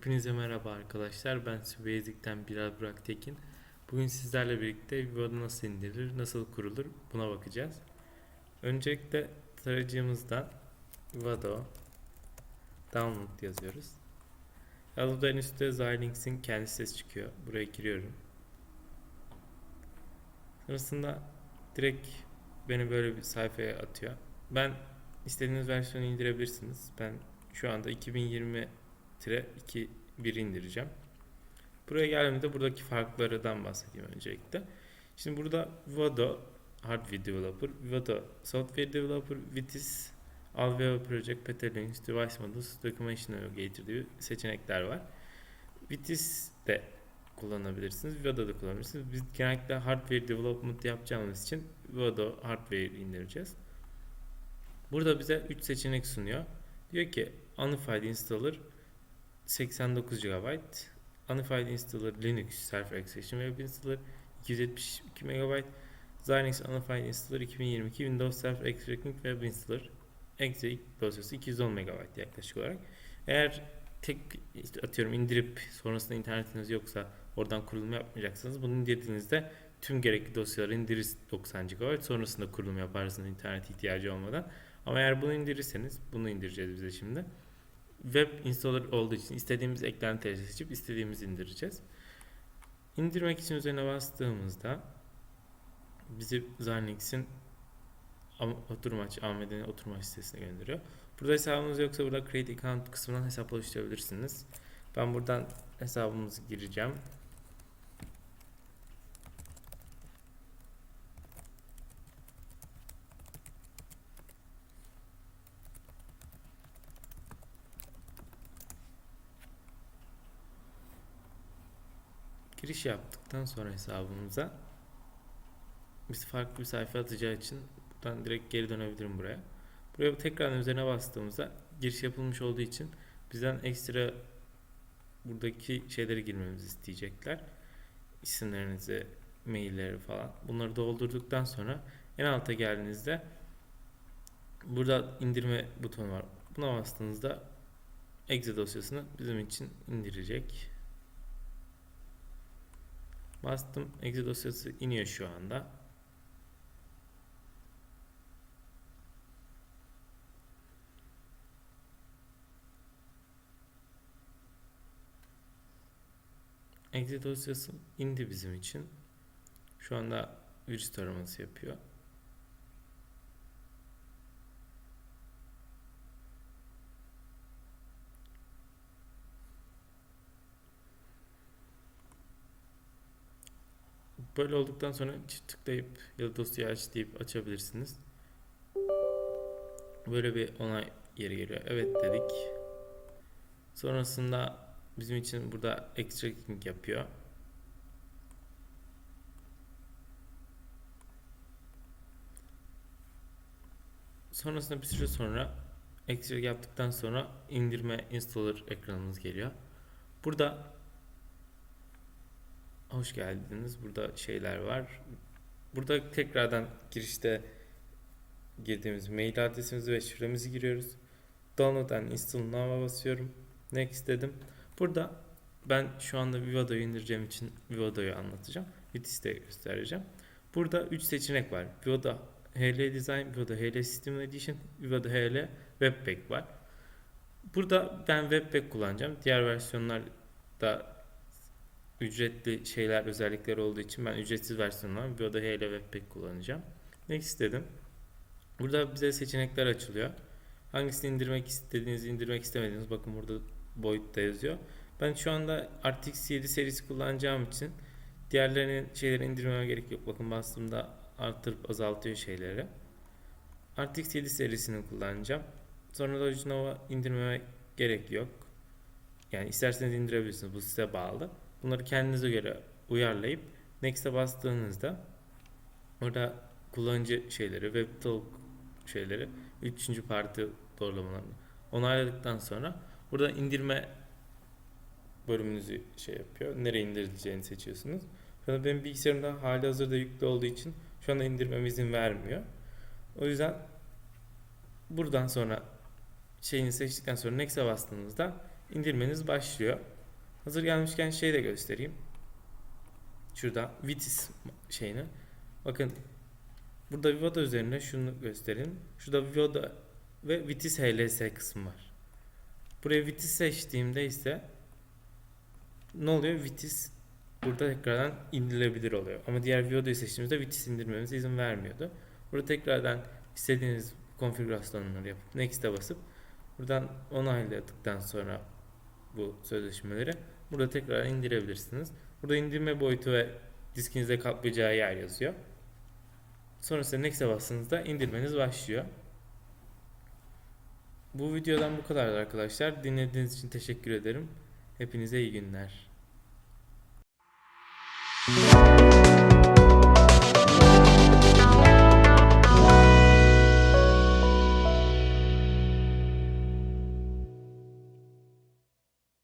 Hepinize merhaba arkadaşlar. Ben Sübeydik'ten Bilal Burak Tekin. Bugün sizlerle birlikte Vivo'da nasıl indirilir, nasıl kurulur buna bakacağız. Öncelikle tarayıcımızdan Vado Download yazıyoruz. Yazıda en üstte Xilinx'in kendi sitesi çıkıyor. Buraya giriyorum. Sonrasında direkt beni böyle bir sayfaya atıyor. Ben istediğiniz versiyonu indirebilirsiniz. Ben şu anda 2020 2 1 indireceğim. Buraya geldiğimde buradaki farklardan bahsedeyim öncelikle. Şimdi burada Vado Hardware Developer, Vado Software Developer, Vitis, Alveo Project, Petalings, Device Models, Documentation Navigator gibi seçenekler var. Vitis de kullanabilirsiniz, Vado da kullanabilirsiniz. Biz genellikle Hardware Development yapacağımız için Vado Hardware indireceğiz. Burada bize 3 seçenek sunuyor. Diyor ki Unified Installer 89 GB Unified Installer Linux Self Execution Web Installer 272 MB Xilinx Unified Installer 2022 Windows Self Executing Web Installer exe dosyası 210 MB yaklaşık olarak. Eğer tek işte atıyorum indirip sonrasında internetiniz yoksa oradan kurulum yapmayacaksınız. Bunu indirdiğinizde tüm gerekli dosyaları indirir 90 GB sonrasında kurulum yaparsınız internet ihtiyacı olmadan. Ama eğer bunu indirirseniz bunu indireceğiz bize şimdi web installer olduğu için istediğimiz eklentileri seçip istediğimizi indireceğiz. İndirmek için üzerine bastığımızda bizi Xilinx'in oturmaç, AMD'nin oturmaç sitesine gönderiyor. Burada hesabınız yoksa burada Create Account kısmından hesap oluşturabilirsiniz. Ben buradan hesabımızı gireceğim. Giriş yaptıktan sonra hesabımıza biz farklı bir sayfa atacağı için buradan direkt geri dönebilirim buraya. Buraya tekrar üzerine bastığımızda giriş yapılmış olduğu için bizden ekstra buradaki şeyleri girmemizi isteyecekler. İsimlerinizi, mailleri falan. Bunları doldurduktan sonra en alta geldiğinizde burada indirme butonu var. Buna bastığınızda exe dosyasını bizim için indirecek. Bastım. Exe dosyası iniyor şu anda. Exe dosyası indi bizim için. Şu anda virüs taraması yapıyor. Böyle olduktan sonra çift tıklayıp ya da dosyayı aç deyip açabilirsiniz. Böyle bir onay yeri geliyor. Evet dedik. Sonrasında bizim için burada extracting yapıyor. Sonrasında bir süre sonra extract yaptıktan sonra indirme installer ekranımız geliyor. Burada Hoş geldiniz. Burada şeyler var. Burada tekrardan girişte girdiğimiz mail adresimizi ve şifremizi giriyoruz. Download and install now'a basıyorum. Next dedim. Burada ben şu anda Vivado'yu indireceğim için Vivado'yu anlatacağım. Vitis'te göstereceğim. Burada 3 seçenek var. Vivado HL Design, Vivado HL System Edition, Vivado HL Webpack var. Burada ben Webpack kullanacağım. Diğer versiyonlarda ücretli şeyler özellikler olduğu için ben ücretsiz versiyonlar bir oda HL Webpack kullanacağım. Next dedim. Burada bize seçenekler açılıyor. Hangisini indirmek istediğinizi indirmek istemediğiniz bakın burada boyutta yazıyor. Ben şu anda RTX 7 serisi kullanacağım için diğerlerinin şeyleri indirmeme gerek yok. Bakın bastığımda artırıp azaltıyor şeyleri. RTX 7 serisini kullanacağım. Sonra da Logitech indirmeme gerek yok. Yani isterseniz indirebilirsiniz. Bu size bağlı. Bunları kendinize göre uyarlayıp Next'e bastığınızda orada kullanıcı şeyleri, web talk şeyleri, üçüncü parti doğrulamalarını onayladıktan sonra burada indirme bölümünüzü şey yapıyor. Nereye indirileceğini seçiyorsunuz. Şu benim bilgisayarımda hali hazırda yüklü olduğu için şu anda indirmeme izin vermiyor. O yüzden buradan sonra şeyini seçtikten sonra Next'e bastığınızda indirmeniz başlıyor. Hazır gelmişken şey de göstereyim. Şurada Vitis şeyini. Bakın burada Vivoda üzerinde şunu gösterin. Şurada Vivoda ve Vitis HLS kısmı var. Buraya Vitis seçtiğimde ise ne oluyor? Vitis burada tekrardan indirilebilir oluyor. Ama diğer Vivoda'yı seçtiğimizde Vitis indirmemize izin vermiyordu. Burada tekrardan istediğiniz konfigürasyonları yapıp Next'e basıp buradan onayladıktan sonra bu sözleşmeleri burada tekrar indirebilirsiniz. Burada indirme boyutu ve diskinizde kaplayacağı yer yazıyor. Sonrasında Next'e bastığınızda indirmeniz başlıyor. Bu videodan bu kadar arkadaşlar. Dinlediğiniz için teşekkür ederim. Hepinize iyi günler.